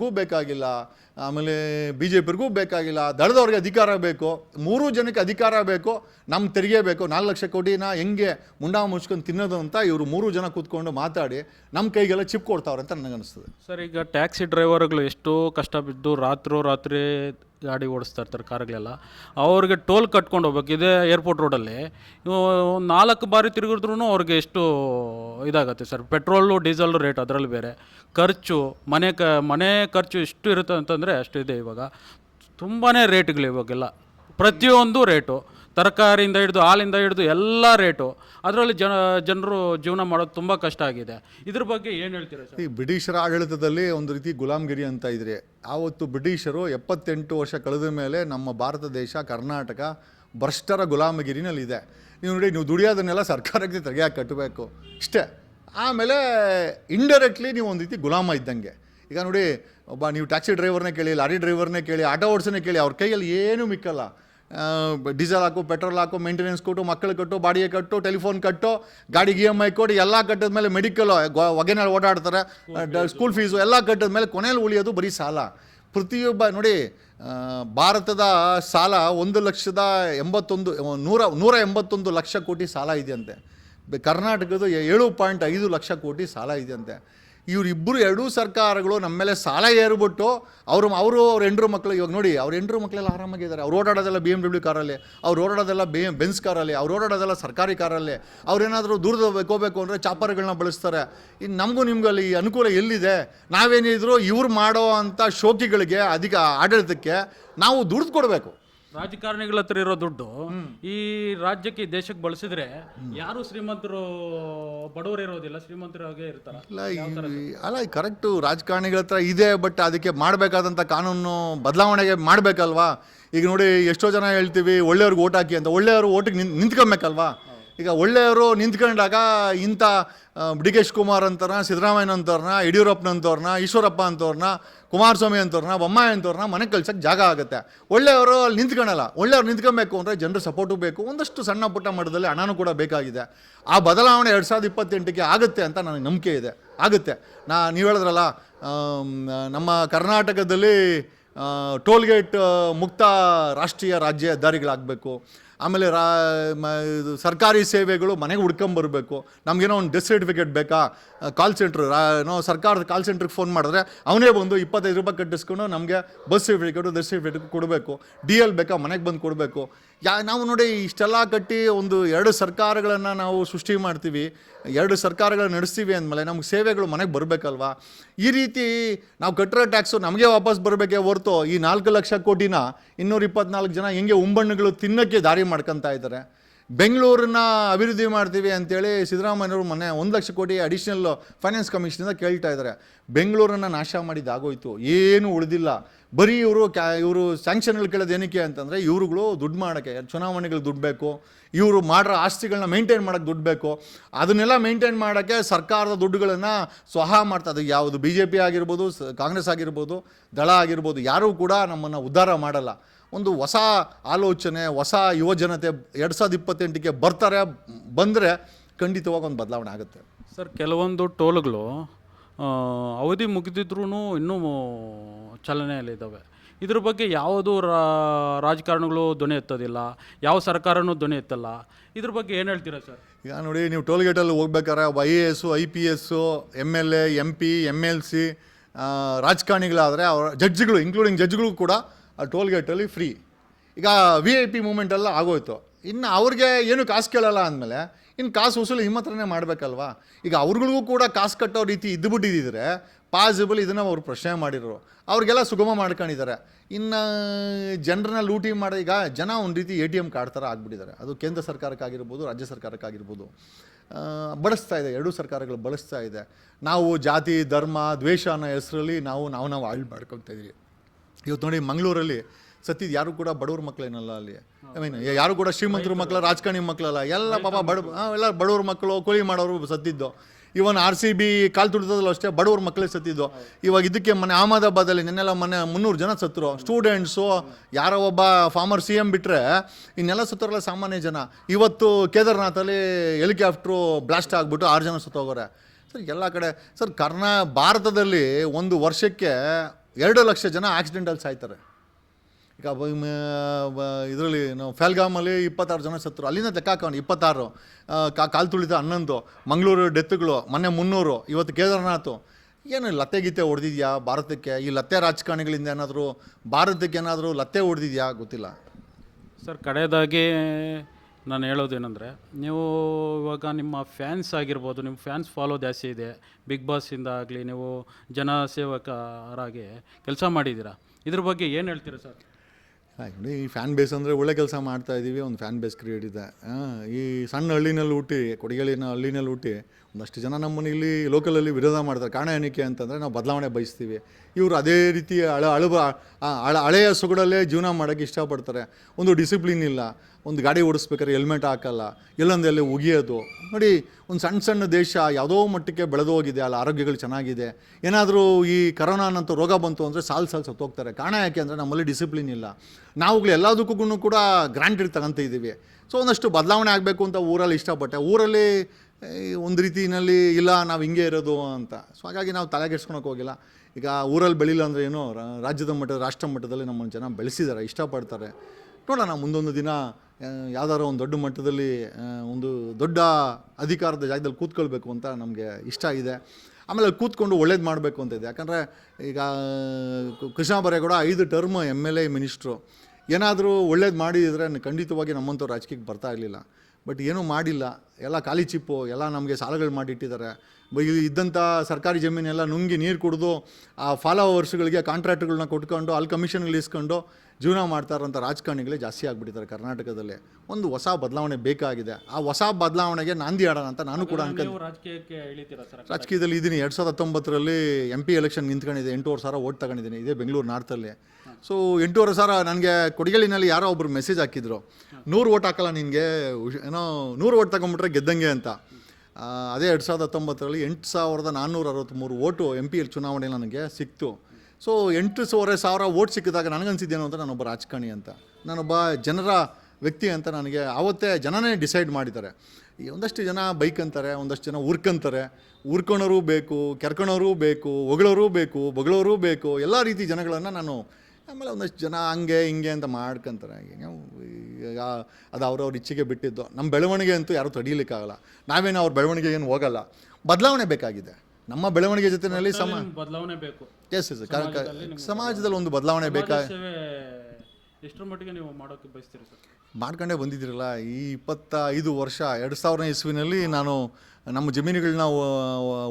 ಗೂ ಬೇಕಾಗಿಲ್ಲ, ಆಮೇಲೆ ಬಿ ಜೆ ಪಿಗೂ ಬೇಕಾಗಿಲ್ಲ, ದಳದವ್ರಿಗೆ ಅಧಿಕಾರ ಬೇಕು, ಮೂರು ಜನಕ್ಕೆ ಅಧಿಕಾರ ಬೇಕು ನಮ್ಮ ತೆರಿಗೆ ಬೇಕು, ನಾಲ್ಕು ಲಕ್ಷ ಕೋಟಿನ ಹೆಂಗೆ ಮುಂಡಾ ಮುಚ್ಕೊಂಡು ತಿನ್ನೋದು ಅಂತ ಇವರು ಮೂರು ಜನ ಕೂತ್ಕೊಂಡು ಮಾತಾಡಿ ನಮ್ಮ ಕೈಗೆಲ್ಲ ಚಿಪ್ ಕೊಡ್ತಾವ್ರೆ ಅಂತ ನನಗನ್ನಿಸ್ತದೆ. ಸರ್, ಈಗ ಟ್ಯಾಕ್ಸಿ ಡ್ರೈವರ್ಗಳು ಎಷ್ಟೋ ಕಷ್ಟ ಬಿದ್ದು ರಾತ್ರೋ ರಾತ್ರಿ ಗಾಡಿ ಓಡಿಸ್ತಾ ಇರ್ತಾರೆ ಕಾರ್ಗಳೆಲ್ಲ. ಅವ್ರಿಗೆ ಟೋಲ್ ಕಟ್ಕೊಂಡು ಹೋಗ್ಬೇಕು. ಇದೇ ಏರ್ಪೋರ್ಟ್ ರೋಡಲ್ಲಿ ನಾಲ್ಕು ಬಾರಿ ತಿರುಗಿದ್ರೂ ಅವ್ರಿಗೆ ಎಷ್ಟು ಇದಾಗುತ್ತೆ ಸರ್? ಪೆಟ್ರೋಲು, ಡೀಸೆಲ್ ರೇಟ್ ಅದರಲ್ಲಿ ಬೇರೆ. ಖರ್ಚು, ಮನೆ ಕ, ಮನೆ ಖರ್ಚು ಎಷ್ಟು ಇರುತ್ತೆ ಅಂತಂದರೆ ಅಷ್ಟು ಇದೆ ಇವಾಗ. ತುಂಬಾ ರೇಟ್ಗಳು ಇವಾಗೆಲ್ಲ. ಪ್ರತಿಯೊಂದು ರೇಟು. ತರಕಾರಿಯಿಂದ ಹಿಡಿದು, ಹಾಲಿಂದ ಹಿಡಿದು ಎಲ್ಲ ರೇಟು. ಅದರಲ್ಲಿ ಜನ, ಜನರು ಜೀವನ ಮಾಡೋದು ತುಂಬ ಕಷ್ಟ ಆಗಿದೆ. ಇದ್ರ ಬಗ್ಗೆ ಏನು ಹೇಳ್ತೀರಾ ಈ ಬ್ರಿಟಿಷರ ಆಡಳಿತದಲ್ಲಿ ಒಂದು ರೀತಿ ಗುಲಾಮಗಿರಿ ಅಂತ ಇದ್ರೆ, ಆವತ್ತು ಬ್ರಿಟಿಷರು ಎಪ್ಪತ್ತೆಂಟು ವರ್ಷ ಕಳೆದ ಮೇಲೆ ನಮ್ಮ ಭಾರತ ದೇಶ, ಕರ್ನಾಟಕ ಭ್ರಷ್ಟರ ಗುಲಾಮಗಿರಿನಲ್ಲಿದೆ. ನೀವು ನೋಡಿ, ನೀವು ದುಡಿಯೋದನ್ನೆಲ್ಲ ಸರ್ಕಾರಕ್ಕೆ ತೆಗೆಯಾಗಿ ಕಟ್ಟಬೇಕು. ಇಷ್ಟೇ. ಆಮೇಲೆ ಇಂಡೈರೆಕ್ಟ್ಲಿ ನೀವು ಒಂದು ರೀತಿ ಗುಲಾಮ ಇದ್ದಂಗೆ. ಈಗ ನೋಡಿ, ಒಬ್ಬ ನೀವು ಟ್ಯಾಕ್ಸಿ ಡ್ರೈವರ್ನೇ ಕೇಳಿ, ಲಾರಿ ಡ್ರೈವರ್ನೇ ಕೇಳಿ, ಆಟೋ ಓಡಿಸೋನೇ ಕೇಳಿ, ಅವ್ರ ಕೈಯಲ್ಲಿ ಏನೂ ಮಿಕ್ಕಲ್ಲ. ಡೀಸೆಲ್ ಹಾಕು ಪೆಟ್ರೋಲ್ ಹಾಕು ಮೇಂಟೆನೆನ್ಸ್ ಕೊಟ್ಟು ಮಕ್ಕಳು ಕಟ್ಟು ಬಾಡಿಗೆ ಕಟ್ಟು ಟೆಲಿಫೋನ್ ಕಟ್ಟು ಗಾಡಿಗೆ ಇ ಎಂ ಐ ಕೊಟ್ಟು ಎಲ್ಲ ಕಟ್ಟಿದ ಮೇಲೆ ಮೆಡಿಕಲ್ ಹೊಗೆನಲ್ಲಿ ಓಡಾಡ್ತಾರೆ. ಸ್ಕೂಲ್ ಫೀಸು ಎಲ್ಲ ಕಟ್ಟಿದ ಮೇಲೆ ಕೊನೆಯಲ್ಲಿ ಉಳಿಯೋದು ಬರೀ ಸಾಲ. ಪ್ರತಿಯೊಬ್ಬ ನೋಡಿ ಭಾರತದ ಸಾಲ ಒಂದು ಲಕ್ಷದ ಎಂಬತ್ತೊಂದು ನೂರ ನೂರ ಎಂಬತ್ತೊಂದು ಲಕ್ಷ ಕೋಟಿ ಸಾಲ ಇದೆಯಂತೆ. ಬೆ- ಕರ್ನಾಟಕದ ಏಳು ಪಾಯಿಂಟ್ ಐದು ಲಕ್ಷ ಕೋಟಿ ಸಾಲ ಇದೆಯಂತೆ. ಇವರಿಬ್ಬರು ಎರಡೂ ಸರ್ಕಾರಗಳು ನಮ್ಮ ಮೇಲೆ ಸಾಲ ಏರ್ಬಿಟ್ಟು ಅವರು ಅವರು ಅವ್ರ ಹೆಂಡ್ರು ಮಕ್ಕಳು ಇವಾಗ ನೋಡಿ ಅವ್ರ ಹೆಂಡ್ರು ಮಕ್ಕಳೆಲ್ಲ ಆರಾಮಾಗಿದ್ದಾರೆ ಅವ್ರು ಓಡಾಡೋದೆಲ್ಲ ಬಿ ಎಂ ಡಬ್ಲ್ಯೂ ಕಾರಲ್ಲಿ, ಅವ್ರು ಓಡಾಡೋದೆಲ್ಲ ಬಿ ಬೆನ್ಸ್ ಕಾರಲ್ಲಿ, ಅವ್ರು ಓಡಾಡೋದೆಲ್ಲ ಸರ್ಕಾರಿ ಕಾರಲ್ಲಿ ಅವ್ರೇನಾದರೂ ದೂರದ ಹೋಗಬೇಕು ಅಂದರೆ ಚಾಪರ್ಗಳನ್ನ ಬಳಸ್ತಾರೆ. ಇನ್ನು ನಮಗೂ ನಿಮ್ಗೆ ಅಲ್ಲಿ ಅನುಕೂಲ ಎಲ್ಲಿದೆ? ನಾವೇನಿದ್ರು ಇವ್ರು ಮಾಡೋ ಅಂಥ ಶೋಕಿಗಳಿಗೆ, ಅಧಿಕ ಆಡಳಿತಕ್ಕೆ ನಾವು ದುಡ್ದು ಕೊಡಬೇಕು. ರಾಜಕಾರಣಿಗಳ ಹತ್ರ ಇರೋ ದುಡ್ಡು ಈ ರಾಜ್ಯಕ್ಕೆ ದೇಶಕ್ಕೆ ಬಳಸಿದ್ರೆ ಯಾರು ಶ್ರೀಮಂತರು ಬಡವರು ಇರೋದಿಲ್ಲ ಶ್ರೀಮಂತರಾಗೆ ಇರ್ತಾರೆ? ಇಲ್ಲ ಈ- ಅಲ್ಲ ಕರೆಕ್ಟು ರಾಜಕಾರಣಿಗಳ ಹತ್ರ ಇದೆ ಬಟ್ ಅದಕ್ಕೆ ಮಾಡಬೇಕಾದಂಥ ಕಾನೂನು ಬದಲಾವಣೆಗೆ ಮಾಡಬೇಕಲ್ವಾ? ಈಗ ನೋಡಿ ಎಷ್ಟೋ ಜನ ಹೇಳ್ತೀವಿ ಒಳ್ಳೆಯವ್ರಿಗೆ ಓಟ್ ಹಾಕಿ ಅಂತ. ಒಳ್ಳೆಯವರು ಓಟಿಗೆ ನಿಂತ್ ನಿಂತ್ಕೊಬೇಕಲ್ವಾ ಈಗ ಒಳ್ಳೆಯವರು ನಿಂತ್ಕೊಂಡಾಗ ಇಂಥ ಡಿ ಕೆ ಶಿವಕುಮಾರ್ ಅಂತಾರನ್ನ ಸಿದ್ದರಾಮಯ್ಯ ಅಂತವ್ರನ್ನ ಯಡಿಯೂರಪ್ಪನಂತವ್ರನ್ನ ಈಶ್ವರಪ್ಪ ಅಂತವ್ರನ್ನ ಕುಮಾರಸ್ವಾಮಿ ಅಂತವ್ರನ್ನ ಬೊಮ್ಮಾಯಿ ಅಂತವ್ರನ್ನ ಮನೆ ಕಳ್ಸೋಕ್ಕೆ ಜಾಗ ಆಗುತ್ತೆ. ಒಳ್ಳೆಯವರು ಅಲ್ಲಿ ನಿಂತ್ಕೊಳ್ಳಲ್ಲ ಒಳ್ಳೆಯವ್ರು ನಿಂತ್ಕೊಬೇಕು ಅಂದರೆ ಜನರ ಸಪೋರ್ಟು ಬೇಕು. ಒಂದಷ್ಟು ಸಣ್ಣ ಪುಟ್ಟ ಮಟ್ಟದಲ್ಲಿ ಹಣನೂ ಕೂಡ ಬೇಕಾಗಿದೆ. ಆ ಬದಲಾವಣೆ ಎರಡು ಸಾವಿರದ ಇಪ್ಪತ್ತೆಂಟಕ್ಕೆ ಆಗುತ್ತೆ ಅಂತ ನನಗೆ ನಂಬಿಕೆ ಇದೆ. ಆಗುತ್ತೆ. ನಾ, ನೀವು ಹೇಳಿದ್ರಲ್ಲ ನಮ್ಮ ಕರ್ನಾಟಕದಲ್ಲಿ ಟೋಲ್ಗೇಟ್ ಮುಕ್ತ ರಾಷ್ಟ್ರೀಯ ರಾಜ್ಯ ಹೆದ್ದಾರಿಗಳಾಗಬೇಕು ಆಮೇಲೆ ರಾ ಇದು ಸರ್ಕಾರಿ ಸೇವೆಗಳು ಮನೆಗೆ ಹುಡ್ಕೊಂಬರ್ಬೇಕು ನಮಗೇನೋ ಒಂದು ಡೆತ್ ಸರ್ಟಿಫಿಕೇಟ್ ಬೇಕಾ? ಕಾಲ್ ಸೆಂಟ್ರ್ ಏನೋ ಸರ್ಕಾರದ ಕಾಲ್ ಸೆಂಟ್ರಿಗೆ ಫೋನ್ ಮಾಡಿದ್ರೆ ಅವನೇ ಬಂದು ಇಪ್ಪತ್ತೈದು ರೂಪಾಯಿ ಕಟ್ಟಿಸ್ಕೊಂಡು ನಮಗೆ ಬಸ್ ಸರ್ಟಿಫಿಕೇಟು, ಡೆತ್ ಸರ್ಟಿಫಿಕೇಟ್ ಕೊಡಬೇಕು. ಡಿ ಎಲ್ ಬೇಕಾ ಮನೆಗೆ ಬಂದು ಕೊಡಬೇಕು. ಯಾ, ನಾವು ನೋಡಿ ಇಷ್ಟೆಲ್ಲ ಕಟ್ಟಿ ಒಂದು ಎರಡು ಸರ್ಕಾರಗಳನ್ನು ನಾವು ಸೃಷ್ಟಿ ಮಾಡ್ತೀವಿ. ಎರಡು ಸರ್ಕಾರಗಳನ್ನ ನಡೆಸ್ತೀವಿ ಅಂದಮೇಲೆ ನಮ್ಗೆ ಸೇವೆಗಳು ಮನೆಗೆ ಬರಬೇಕಲ್ವಾ? ಈ ರೀತಿ ನಾವು ಕಟ್ಟಿರೋ ಟ್ಯಾಕ್ಸು ನಮಗೆ ವಾಪಸ್ ಬರಬೇಕೇ ಹೊರತು ಈ ನಾಲ್ಕು ಲಕ್ಷ ಕೋಟಿನ ಇನ್ನೂರ ಇಪ್ಪತ್ನಾಲ್ಕು ಜನ ಹೆಂಗೆ ಉಂಬಣ್ಣುಗಳು ತಿನ್ನೋಕ್ಕೆ ದಾರಿ ಮಾಡ್ಕೊತಾ ಇದ್ದಾರೆ ಬೆಂಗಳೂರನ್ನ ಅಭಿವೃದ್ಧಿ ಮಾಡ್ತೀವಿ ಅಂತೇಳಿ ಸಿದ್ದರಾಮಯ್ಯವರು ಮೊನ್ನೆ ಒಂದು ಲಕ್ಷ ಕೋಟಿ ಅಡಿಷನಲ್ ಫೈನಾನ್ಸ್ ಕಮಿಷನಿಂದ ಕೇಳ್ತಾ ಇದ್ದಾರೆ. ಬೆಂಗಳೂರನ್ನು ನಾಶ ಮಾಡಿದ್ದಾಗೋಯ್ತು ಏನೂ ಉಳಿದಿಲ್ಲ. ಬರೀ ಇವರು ಕ್ಯಾ, ಇವರು ಸ್ಯಾಂಕ್ಷನ್ಗಳು ಕೇಳೋದು ಏನಕ್ಕೆ ಅಂತಂದರೆ ಇವರುಗಳು ದುಡ್ಡು ಮಾಡೋಕ್ಕೆ. ಚುನಾವಣೆಗಳು ದುಡ್ಡು ಬೇಕು. ಇವರು ಮಾಡಿರೋ ಆಸ್ತಿಗಳನ್ನ ಮೇಂಟೈನ್ ಮಾಡೋಕ್ಕೆ ದುಡ್ಡು ಬೇಕು. ಅದನ್ನೆಲ್ಲ ಮೇಂಟೈನ್ ಮಾಡೋಕ್ಕೆ ಸರ್ಕಾರದ ದುಡ್ಡುಗಳನ್ನು ಸ್ವಹ ಮಾಡ್ತಾ, ಅದು ಯಾವುದು ಬಿ ಜೆ ಪಿ ಆಗಿರ್ಬೋದು ಕಾಂಗ್ರೆಸ್ ಆಗಿರ್ಬೋದು, ದಳ ಆಗಿರ್ಬೋದು, ಯಾರೂ ಕೂಡ ನಮ್ಮನ್ನು ಉದ್ಧಾರ ಮಾಡಲ್ಲ. ಒಂದು ಹೊಸ ಆಲೋಚನೆ ಹೊಸ ಯುವಜನತೆ ಎರಡು ಸಾವಿರದ ಇಪ್ಪತ್ತೆಂಟಕ್ಕೆ ಬರ್ತಾರೆ ಬಂದರೆ ಖಂಡಿತವಾಗಿ ಒಂದು ಬದಲಾವಣೆ ಆಗುತ್ತೆ. ಸರ್ ಕೆಲವೊಂದು ಟೋಲ್ಗಳು ಅವಧಿ ಮುಗಿದಿದ್ರೂ ಇನ್ನೂ ಚಲನೆಯಲ್ಲಿದ್ದಾವೆ ಇದ್ರ ಬಗ್ಗೆ ಯಾವುದು ರಾಜಕಾರಣಗಳು ರಾಜಕಾರಣಿಗಳು ಧ್ವನಿ ಎತ್ತೋದಿಲ್ಲ ಯಾವ ಸರ್ಕಾರನೂ ಧ್ವನಿ ಎತ್ತಲ್ಲ. ಇದ್ರ ಬಗ್ಗೆ ಏನು ಹೇಳ್ತೀರಾ ಸರ್? ಈಗ ನೋಡಿ ನೀವು ಟೋಲ್ ಗೇಟಲ್ಲಿ ಹೋಗ್ಬೇಕಾದ್ರೆ Y I A S I P S M L A M P M L C ರಾಜಕಾರಣಿಗಳಾದರೆ ಅವರ ಜಡ್ಜ್ಗಳು ಇನ್ಕ್ಲೂಡಿಂಗ್ ಜಡ್ಜ್ಗಳು ಕೂಡ ಆ ಟೋಲ್ ಗೇಟಲ್ಲಿ ಫ್ರೀ. ಈಗ ವಿ ಐ ಪಿ ಮೂಮೆಂಟೆಲ್ಲ ಆಗೋಯ್ತು. ಇನ್ನು ಅವ್ರಿಗೆ ಏನು ಕಾಸು ಕೇಳಲ್ಲ ಅಂದಮೇಲೆ, ಇನ್ನು ಕಾಸು ವಸೂಲಿ ನಿಮ್ಮ ಹತ್ರನೇ ಮಾಡಬೇಕಲ್ವಾ? ಈಗ ಅವ್ರಿಗಳಿಗೂ ಕೂಡ ಕಾಸು ಕಟ್ಟೋ ರೀತಿ ಇದ್ದುಬಿಟ್ಟಿದ್ದರೆ ಪಾಸಿಬಲ್ ಇದನ್ನು ಅವ್ರು ಪ್ರಶ್ನೆ ಮಾಡಿದ್ರು ಅವ್ರಿಗೆಲ್ಲ ಸುಗಮ ಮಾಡ್ಕೊಂಡಿದ್ದಾರೆ. ಇನ್ನು ಜನರನ್ನ ಲೂಟಿ ಮಾಡಿ, ಈಗ ಜನ ಒಂದು ರೀತಿ ಎ ಟಿ ಎಂ ಕಾರ್ಡ್ ಥರ ಆಗಿಬಿಟ್ಟಿದ್ದಾರೆ. ಅದು ಕೇಂದ್ರ ಸರ್ಕಾರಕ್ಕಾಗಿರ್ಬೋದು, ರಾಜ್ಯ ಸರ್ಕಾರಕ್ಕಾಗಿರ್ಬೋದು. ಬಳಸ್ತಾ ಇದೆ. ಎರಡೂ ಸರ್ಕಾರಗಳು ಬಳಸ್ತಾ ಇದೆ. ನಾವು ಜಾತಿ, ಧರ್ಮ, ದ್ವೇಷ ಅನ್ನೋ ಹೆಸರಲ್ಲಿ ನಾವು ನಾವು ನಾವು ಆಳ್ ಮಾಡ್ಕೊತಾ ಇದೀವಿ ಇವತ್ತು ನೋಡಿ ಮಂಗಳೂರಲ್ಲಿ ಸತ್ತಿದ್ದು ಯಾರು ಕೂಡ ಬಡವ್ರ ಮಕ್ಕಳೇನಲ್ಲ ಅಲ್ಲಿ. ಐ ಮೀನ್ ಯಾರು ಕೂಡ ಶ್ರೀಮಂತರ ಮಕ್ಕಳ ರಾಜಕಾರಣಿ ಮಕ್ಕಳಲ್ಲ ಎಲ್ಲ ಪಾಪ ಬಡ ಎಲ್ಲ ಬಡವ್ರ ಮಕ್ಕಳು ಕೂಲಿ ಮಾಡೋರು ಸತ್ತಿದ್ದು. ಇವನ್ ಆರ್ ಸಿ ಬಿ ಕಾಲು ತುಳಿದಲ್ಲೂ ಅಷ್ಟೇ ಬಡವ್ರ ಮಕ್ಕಳೇ ಸತ್ತಿದ್ದು. ಇವಾಗ ಇದಕ್ಕೆ ಮನೆ ಅಹಮದಾಬಾದಲ್ಲಿ ನೆನ್ನೆಲ್ಲ ಮನೆ ಮುನ್ನೂರು ಜನ ಸತ್ತರು. ಸ್ಟೂಡೆಂಟ್ಸು ಯಾರೋ ಒಬ್ಬ ಫಾರ್ಮರ್ ಸಿ ಎಂ ಬಿಟ್ಟರೆ ಇನ್ನೆಲ್ಲ ಸತ್ತರಲ್ಲ ಸಾಮಾನ್ಯ ಜನ. ಇವತ್ತು ಕೇದಾರ್ನಾಥಲ್ಲಿ ಹೆಲಿಕಾಪ್ಟ್ರು ಬ್ಲಾಸ್ಟ್ ಆಗಿಬಿಟ್ಟು ಆರು ಜನ ಸತ್ತೋಗೋರೆ. ಸರ್ ಎಲ್ಲ ಕಡೆ ಸರ್ ಕರ್ನಾ ಭಾರತದಲ್ಲಿ ಒಂದು ವರ್ಷಕ್ಕೆ ಎರಡು ಲಕ್ಷ ಜನ ಆಕ್ಸಿಡೆಂಟಲ್ಲಿ ಸಾಯ್ತಾರೆ. ಈಗ ಇದರಲ್ಲಿ ನಾವು ಫ್ಯಾಲ್ಗಾಮಲ್ಲಿ ಇಪ್ಪತ್ತಾರು ಜನ ಸತ್ತರು. ಅಲ್ಲಿಂದ ಲೆಕ್ಕ ಹಾಕೋಣ ಇಪ್ಪತ್ತಾರು. ಕಾ, ಕಾಲು ತುಳಿದ ಹನ್ನೊಂದು, ಮಂಗಳೂರು ಡೆತ್ಗಳು ಮೊನ್ನೆ ಮುನ್ನೂರು, ಇವತ್ತು ಕೇದಾರನಾಥು. ಏನು ಲತ್ತೆ ಗೀತೆ ಹೊಡೆದಿದ್ಯಾ ಭಾರತಕ್ಕೆ? ಈ ಲತ್ತೆ ರಾಜಕಾರಣಿಗಳಿಂದ ಏನಾದರೂ, ಭಾರತಕ್ಕೆ ಏನಾದರೂ ಲತ್ತೆ ಹೊಡೆದಿದ್ಯಾ? ಗೊತ್ತಿಲ್ಲ. ಸರ್ ಕಡೆಯದಾಗಿ ನಾನು ಹೇಳೋದೇನೆಂದರೆ, ನೀವು ಇವಾಗ ನಿಮ್ಮ ಫ್ಯಾನ್ಸ್ ಆಗಿರ್ಬೋದು, ನಿಮ್ಮ ಫ್ಯಾನ್ಸ್ ಫಾಲೋ ಜಾಸ್ತಿ ಇದೆ, ಬಿಗ್ ಬಾಸಿಂದ ಆಗಲಿ, ನೀವು ಜನಸೇವಕರಾಗಿ ಕೆಲಸ ಮಾಡಿದ್ದೀರಾ? ಇದ್ರ ಬಗ್ಗೆ ಏನು ಹೇಳ್ತೀರಾ ಸರ್? ಈ ಫ್ಯಾನ್ ಬೇಸ್ ಅಂದರೆ ಒಳ್ಳೆ ಕೆಲಸ ಮಾಡ್ತಾ ಇದ್ದೀವಿ ಒಂದು ಫ್ಯಾನ್ ಬೇಸ್ ಕ್ರಿಯೇಟ್ ಇದೆ. ಈ ಸಣ್ಣ ಹಳ್ಳಿನಲ್ಲಿ ಹುಟ್ಟಿ ಕೊಡಿಗೇಳಿನ ಹಳ್ಳಿನಲ್ಲಿ ಹುಟ್ಟಿ ಒಂದಷ್ಟು ಜನ ನಮ್ಮನ್ನು ಇಲ್ಲಿ ಲೋಕಲಲ್ಲಿ ವಿರೋಧ ಮಾಡ್ತಾರೆ. ಕಾರಣ ಏನಕ್ಕೆ ಅಂತಂದರೆ ನಾವು ಬದಲಾವಣೆ ಬಯಸ್ತೀವಿ. ಇವರು ಅದೇ ರೀತಿ ಅಳ ಅಳುಬ ಅಳ ಹಳ ಹಳೆಯ ಸೊಗಡಲ್ಲೇ ಜೀವನ ಮಾಡೋಕ್ಕೆ ಇಷ್ಟಪಡ್ತಾರೆ. ಒಂದು ಡಿಸಿಪ್ಲಿನ್ ಇಲ್ಲ. ಒಂದು ಗಾಡಿ ಓಡಿಸ್ಬೇಕಾದ್ರೆ ಹೆಲ್ಮೆಟ್ ಹಾಕಲ್ಲ. ಎಲ್ಲೊಂದೆಲ್ಲಿ ಉಗಿಯೋದು. ನೋಡಿ, ಒಂದು ಸಣ್ಣ ಸಣ್ಣ ದೇಶ ಯಾವುದೋ ಮಟ್ಟಕ್ಕೆ ಬೆಳೆದು ಹೋಗಿದೆ. ಅಲ್ಲಿ ಆರೋಗ್ಯಗಳು ಚೆನ್ನಾಗಿದೆ. ಏನಾದರೂ ಈ ಕರೋನಾ ಅನ್ನಂಥ ರೋಗ ಬಂತು ಅಂದರೆ ಸಾಲು ಸಾಲು ಸತ್ತೋಗ್ತಾರೆ ಕಾರಣ ಯಾಕೆ ಅಂದರೆ ನಮ್ಮಲ್ಲಿ ಡಿಸಿಪ್ಲಿನ್ ಇಲ್ಲ. ನಾವುಗಳು ಎಲ್ಲದಕ್ಕೂ ಕೂಡ ಗ್ರಾಂಟೆಡ್ ತಗೊಂತ ಇದ್ದೀವಿ ಸೊ ಒಂದಷ್ಟು ಬದಲಾವಣೆ ಆಗಬೇಕು ಅಂತ ಊರಲ್ಲಿ ಇಷ್ಟಪಟ್ಟೆ. ಊರಲ್ಲಿ ಒಂದು ರೀತಿಯಲ್ಲಿ ಇಲ್ಲ, ನಾವು ಹಿಂಗೆ ಇರೋದು ಅಂತ. ಸೊ ಹಾಗಾಗಿ ನಾವು ತಲೆಗೆಡ್ಸ್ಕೊಳಕ್ಕೆ ಹೋಗಿಲ್ಲ. ಈಗ ಊರಲ್ಲಿ ಬೆಳಿಲ್ಲ ಅಂದರೆ ಏನು ರಾಜ್ಯದ ಮಟ್ಟದ ರಾಷ್ಟ್ರ ಮಟ್ಟದಲ್ಲಿ ನಮ್ಮನ್ನು ಜನ ಬೆಳೆಸಿದ್ದಾರೆ ಇಷ್ಟಪಡ್ತಾರೆ. ನೋಡೋಣ ಮುಂದೊಂದು ದಿನ ಯಾವ್ದಾದ್ರು ಒಂದು ದೊಡ್ಡ ಮಟ್ಟದಲ್ಲಿ ಒಂದು ದೊಡ್ಡ ಅಧಿಕಾರದ ಜಾಗದಲ್ಲಿ ಕೂತ್ಕೊಳ್ಬೇಕು ಅಂತ ನಮಗೆ ಇಷ್ಟ ಇದೆ. ಆಮೇಲೆ ಕೂತ್ಕೊಂಡು ಒಳ್ಳೇದು ಮಾಡಬೇಕು ಅಂತ ಇದೆ. ಯಾಕಂದರೆ ಈಗ ಕೃಷ್ಣ ಬರೇಗೌಡ ಐದು term M L A minister. ಏನಾದರೂ ಒಳ್ಳೇದು ಮಾಡಿದರೆ ಖಂಡಿತವಾಗಿ ನಮ್ಮಂಥವ್ರು ರಾಜಕೀಯಕ್ಕೆ ಬರ್ತಾ ಇರಲಿಲ್ಲ. ಬಟ್ ಏನೂ ಮಾಡಿಲ್ಲ. ಎಲ್ಲ ಖಾಲಿ ಚಿಪ್ಪು, ಎಲ್ಲ ನಮಗೆ ಸಾಲಗಳು ಮಾಡಿಟ್ಟಿದ್ದಾರೆ. ಇದ್ದಂಥ ಸರ್ಕಾರಿ ಜಮೀನೆಲ್ಲ ನುಂಗಿ ನೀರು ಕುಡಿದು, ಆ ಫಾಲೋವರ್ಸ್ಗಳಿಗೆ ಕಾಂಟ್ರಾಕ್ಟ್ಗಳನ್ನ ಕೊಟ್ಕೊಂಡು, ಅಲ್ಲಿ ಕಮಿಷನ್ಗಳು ಇಸ್ಕೊಂಡು ಜೀವನ ಮಾಡ್ತಾ ಇರೋಂಥ ರಾಜಕಾರಣಿಗಳೇ ಜಾಸ್ತಿ ಆಗಿಬಿಟ್ಟಿದ್ದಾರೆ ಕರ್ನಾಟಕದಲ್ಲಿ. ಒಂದು ಹೊಸ ಬದಲಾವಣೆ ಬೇಕಾಗಿದೆ. ಆ ಹೊಸ ಬದಲಾವಣೆಗೆ ನಾಂದಿ ಆಡೋಣ ಅಂತ ನಾನು ಕೂಡ ಅನ್ಕೊಂಡು ರಾಜಕೀಯದಲ್ಲಿ ಇದ್ದೀನಿ ಎರಡು ಸಾವಿರದ ಹತ್ತೊಂಬತ್ತರಲ್ಲಿ ಎಂ ಪಿ ಎಲೆಕ್ಷನ್ ನಿಂತ್ಕೊಂಡಿದೆ ಎಂಟೂವರೆ ಸಾವಿರ ಓಟ್ ತಗೊಂಡಿದ್ದೀನಿ. ಇದೇ ಬೆಂಗಳೂರು ನಾರ್ತಲ್ಲಿ ಸೊ ಎಂಟೂವರೆ ಸಾವಿರ ನನಗೆ ಕೊಡಗಲಿನಲ್ಲಿ ಯಾರೋ ಒಬ್ರು ಮೆಸೇಜ್ ಹಾಕಿದ್ರು. ನೂರು ಓಟ್ ಹಾಕಲ್ಲ ನಿನಗೆ? ಏನೋ ನೂರು ಓಟ್ ತಗೊಂಬಿಟ್ರೆ ಗೆದ್ದಂಗೆ ಅಂತ. ಅದೇ ಎರಡು ಸಾವಿರದ ಹತ್ತೊಂಬತ್ತರಲ್ಲಿ ಎಂಟು ಸಾವಿರದ ನಾನ್ನೂರ ಅರವತ್ತ್ಮೂರು ಓಟು ಎಂ ಪಿ ಎಲ್ ಚುನಾವಣೆಯಲ್ಲಿ ನನಗೆ ಸಿಕ್ತು. ಸೊ ಎಂಟೂವರೆ ಸಾವಿರ ಓಟ್ ಸಿಕ್ಕಿದಾಗ ನನಗನ್ಸಿದ್ದೇನು ಅಂತ ನಾನೊಬ್ಬ ರಾಜಕಾರಣಿ ಅಂತ. ನಾನೊಬ್ಬ ಜನರ ವ್ಯಕ್ತಿ ಅಂತ ನನಗೆ ಆವತ್ತೇ ಜನನೇ ಡಿಸೈಡ್ ಮಾಡಿದ್ದಾರೆ. ಒಂದಷ್ಟು ಜನ ಬೈಕ್ ಅಂತಾರೆ, ಒಂದಷ್ಟು ಜನ ಉರ್ಕಂತಾರೆ ಉರ್ಕೊಳೋರು ಬೇಕು, ಕೆರ್ಕೊಳೋರು ಬೇಕು, ಹೊಗಳೋರು ಬೇಕು, ಬೊಗಳೋರು ಬೇಕು, ಎಲ್ಲ ರೀತಿ ಜನಗಳನ್ನು ನಾನು ಆಮೇಲೆ ಒಂದಷ್ಟು ಜನ ಹಂಗೆ ಹಿಂಗೆ ಅಂತ ಮಾಡ್ಕೊಂತಾರೆ. ಈಗ ಅದು ಅವ್ರವ್ರ ಇಚ್ಛೆಗೆ ಬಿಟ್ಟಿದ್ದು. ನಮ್ಮ ಬೆಳವಣಿಗೆ ಅಂತೂ ಯಾರೂ ತಡೀಲಿಕ್ಕಾಗಲ್ಲ. ನಾವೇನು ಅವ್ರ ಬೆಳವಣಿಗೆ ಏನು ಹೋಗಲ್ಲ. ಬದಲಾವಣೆ ಬೇಕಾಗಿದೆ. ನಮ್ಮ ಬೆಳವಣಿಗೆ ಜೊತೆಯಲ್ಲಿ ಸಮ ಬದಲಾವಣೆ ಬೇಕು. ಎಸ್ ಎಸ್ ಸಮಾಜದಲ್ಲಿ ಒಂದು ಬದಲಾವಣೆ ಬೇಕಾ? ಎಷ್ಟರ ಮಟ್ಟಿಗೆ ನೀವು ಮಾಡೋಕ್ಕೆ ಬಯಸ್ತೀರಿ ಸರ್? ಮಾಡ್ಕೊಂಡೇ ಬಂದಿದ್ದೀರಲ್ಲ ಈ ಇಪ್ಪತ್ತ ಐದು ವರ್ಷ ಎರಡು ಸಾವಿರನೇ ಇಸ್ವಿನಲ್ಲಿ ನಾನು ನಮ್ಮ ಜಮೀನುಗಳನ್ನ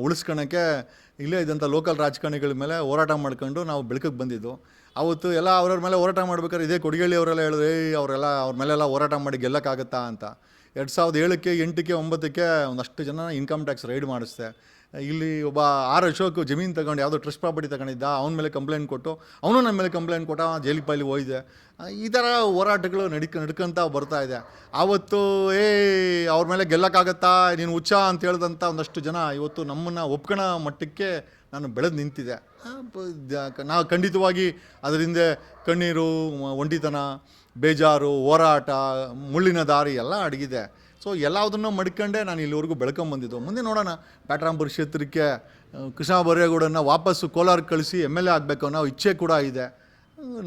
ಉಳಿಸ್ಕೊಳಕ್ಕೆ ಇಲ್ಲೇ ಇದ್ದಂಥ ಲೋಕಲ್ ರಾಜಕಾರಣಿಗಳ ಮೇಲೆ ಹೋರಾಟ ಮಾಡ್ಕೊಂಡು ನಾವು ಬೆಳಕಕ್ಕೆ ಬಂದಿದ್ದು. ಅವತ್ತು ಎಲ್ಲ ಅವ್ರವ್ರ ಮೇಲೆ ಹೋರಾಟ ಮಾಡ್ಬೇಕಾದ್ರೆ ಇದೇ ಕೊಡಿಗಳ್ಳಿ ಅವರೆಲ್ಲ ಹೇಳಿದ್ರೆ ಏಯ್ ಅವರೆಲ್ಲ ಅವ್ರ ಮೇಲೆಲ್ಲ ಹೋರಾಟ ಮಾಡಿ ಗೆಲ್ಲಕ್ಕಾಗತ್ತಾ? ಅಂತ. ಎರಡು ಸಾವಿರದ ಏಳಕ್ಕೆ ಎಂಟಕ್ಕೆ ಒಂಬತ್ತಕ್ಕೆ ಒಂದಷ್ಟು ಜನ ಇನ್ಕಮ್ ಟ್ಯಾಕ್ಸ್ ರೈಡ್ ಮಾಡಿಸ್ದೆ. ಇಲ್ಲಿ ಒಬ್ಬ ಆರ್ ಅಶೋಕ್ ಜಮೀನು ತಗೊಂಡು ಯಾವುದೋ ಟ್ರಸ್ಟ್ ಪ್ರಾಪರ್ಟಿ ತಗೊಂಡಿದ್ದ, ಅವನ ಮೇಲೆ ಕಂಪ್ಲೇಂಟ್ ಕೊಟ್ಟು, ಅವನು ನನ್ನ ಮೇಲೆ ಕಂಪ್ಲೇಂಟ್ ಕೊಟ್ಟ ಜೈಲಿಗೆ ಪೈಲಿ ಹೋಯ್ದೆ ಈ ಥರ ಹೋರಾಟಗಳು ನಡಿಕ, ನಡ್ಕೊಂತ ಬರ್ತಾ ಇದೆ. ಆವತ್ತು ಏ, ಅವ್ರ ಮೇಲೆ ಗೆಲ್ಲಕ್ಕಾಗತ್ತಾ, ನೀನು ಹುಚ್ಚ ಅಂತ ಹೇಳ್ದಂಥ ಒಂದಷ್ಟು ಜನ ಇವತ್ತು ನಮ್ಮನ್ನು ಒಪ್ಕೊಳ ಮಟ್ಟಕ್ಕೆ ನಾನು ಬೆಳೆದು ನಿಂತಿದೆ. ನಾವು ಖಂಡಿತವಾಗಿ ಅದರಿಂದ ಕಣ್ಣೀರು ಒಂಟಿತನ ಬೇಜಾರು, ಹೋರಾಟ, ಮುಳ್ಳಿನ ದಾರಿ ಎಲ್ಲ ಅಡಗಿದೆ. ಸೊ ಎಲ್ಲದನ್ನೂ ಮಡ್ಕೊಂಡೇ ನಾನು ಇಲ್ಲಿವರೆಗೂ ಬೆಳ್ಕೊಂಬಂದಿದ್ದು ಮುಂದೆ ನೋಡೋಣ ಬ್ಯಾಟ್ರಾಂಪುರ ಕ್ಷೇತ್ರಕ್ಕೆ ಕೃಷ್ಣ ಬರೇಗೌಡನ್ನು ವಾಪಸ್ಸು ಕೋಲಾರ ಕಳಿಸಿ ಎಂ ಎಲ್ ಎ ಆಗಬೇಕು ಅನ್ನೋ ಇಚ್ಛೆ ಕೂಡ ಇದೆ.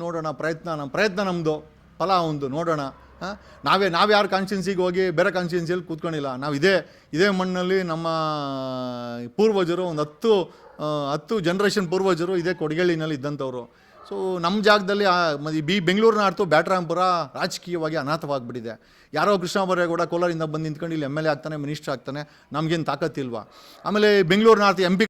ನೋಡೋಣ ಪ್ರಯತ್ನ ನಮ್ಮ ಪ್ರಯತ್ನ ನಮ್ಮದು ಫಲ ಒಂದು, ನೋಡೋಣ. ಹಾಂ ನಾವೇ ನಾವು ಯಾರು ಕಾನ್ಸ್ಟಿಟ್ಯೂನ್ಸಿಗೆ ಹೋಗಿ ಬೇರೆ ಕಾನ್ಸ್ಟಿಟ್ಯೂನ್ಸಿಯಲ್ಲಿ ಕೂತ್ಕೊಂಡಿಲ್ಲ. ನಾವು ಇದೇ ಇದೇ ಮಣ್ಣಲ್ಲಿ ನಮ್ಮ ಪೂರ್ವಜರು ಒಂದು ಹತ್ತು ಹತ್ತು ಜನ್ರೇಷನ್ ಪೂರ್ವಜರು ಇದೇ ಕೊಡಗಳಿನಲ್ಲಿ ಇದ್ದಂಥವ್ರು. ಸೊ ನಮ್ಮ ಜಾಗದಲ್ಲಿ ಬಿ, ಬೆಂಗಳೂರಿನ ಆಡ್ತು ಬ್ಯಾಟ್ರಾಂಪುರ ರಾಜಕೀಯವಾಗಿ ಅನಾಥವಾಗಿಬಿಟ್ಟಿದೆ. ಯಾರೋ ಕೃಷ್ಣ ಬರೇಗೌಡ ಕೋಲಾರಿಂದ ಬಂದು ನಿಂತ್ಕೊಂಡು ಇಲ್ಲಿ ಎಂ ಎಲ್ ಎ ಆಗ್ತಾನೆ ಮಿನಿಸ್ಟರ್ ಆಗ್ತಾನೆ, ನಮಗೇನು ತಾಕತ್ತಿಲ್ವಾ? ಆಮೇಲೆ ಬೆಂಗಳೂರಿನ ಅರ್ಥ ಎಂ ಪಿ